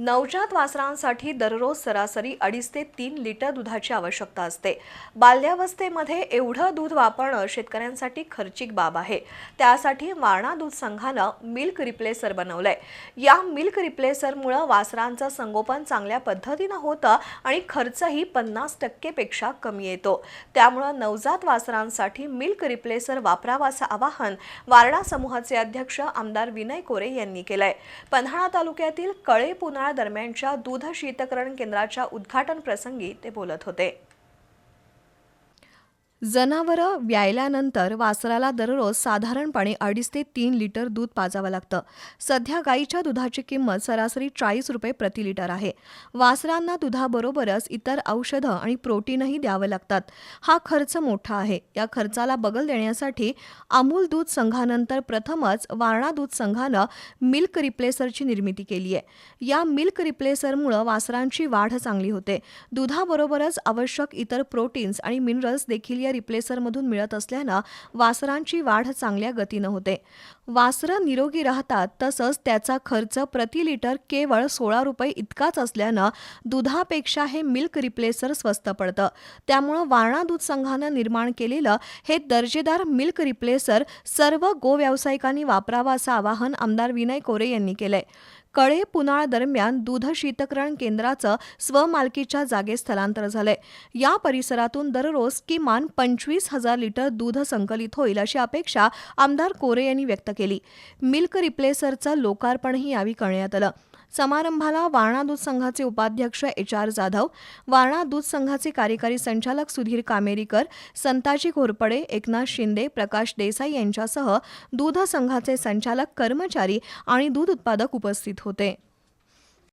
नवजात वासरांसाठी दररोज सरासरी अडीच ते तीन लिटर दुधाची आवश्यकता असते. बाल्यावस्थेमध्ये एवढं दूध वापरणं शेतकऱ्यांसाठी खर्चिक बाब आहे. त्यासाठी वारणा दूध संघानं मिल्क रिप्लेसर बनवलंय. या मिल्क रिप्लेसरमुळं वासरांचं संगोपन चांगल्या पद्धतीनं होतं आणि खर्चही पन्नास टक्केपेक्षा कमी येतो. त्यामुळं नवजात वासरांसाठी मिल्क रिप्लेसर वापरावा असं आवाहन वारणा समूहाचे अध्यक्ष आमदार विनय कोरे यांनी केलंय. पन्हाळा तालुक्यातील कळे पुन्हाळा दरम्यानच्या दूध शीतकरण केंद्राच्या उद्घाटन प्रसंगी ते बोलत होते. जनावरं व्यायल्यानंतर वासराला दररोज साधारणपणे अडीच ते तीन लिटर दूध पाजावं लागतं. सध्या गाईच्या दुधाची किंमत सरासरी चाळीस रुपये प्रति लिटर आहे. वासरांना दुधाबरोबरच इतर औषधं आणि प्रोटीनही द्यावं लागतात. हा खर्च मोठा आहे. या खर्चाला बगल देण्यासाठी अमूल दूध संघानंतर प्रथमच वारणा दूध संघानं मिल्क रिप्लेसरची निर्मिती केली आहे. या मिल्क रिप्लेसरमुळं वासरांची वाढ चांगली होते. दुधाबरोबरच आवश्यक इतर प्रोटीन्स आणि मिनरल्स देखील या रिप्लेसरमधून मिळत असल्यानं वासरांची वाढ चांगल्या गतीनं होते. वासरं निरोगी राहतात तसंच त्याचा खर्च प्रति लिटर केवळ सोळा रुपये इतकाच असल्यानं दुधापेक्षा हे मिल्क रिप्लेसर स्वस्त पडतं. त्यामुळं वारणा दूध संघानं निर्माण केलेलं हे दर्जेदार मिल्क रिप्लेसर सर्व गो व्यावसायिकांनी वापरावं असं आवाहन आमदार विनय कोरे यांनी केलंय. कळे पुनाळ दरम्यान दूध शीतकरण केंद्राचं स्वमालकीच्या जागेत स्थलांतर झालंय. या परिसरातून दररोज किमान पंचवीस हजार लिटर दूध संकलित होईल अशी अपेक्षा आमदार कोरे यांनी व्यक्त केली. मिल्क रिप्लेसरचं लोकार्पणही यावेळी करण्यात आलं. समारंभाला वारणा दूध संघाचे उपाध्यक्ष एच आर जाधव वारणा दूध संघाचे कार्यकारी संचालक सुधीर कामेरीकर संताजी घोरपडे एकनाथ शिंदे प्रकाश देसाई यांच्यासह दूध संघाचे संचालक कर्मचारी आणि दूध उत्पादक उपस्थित होते.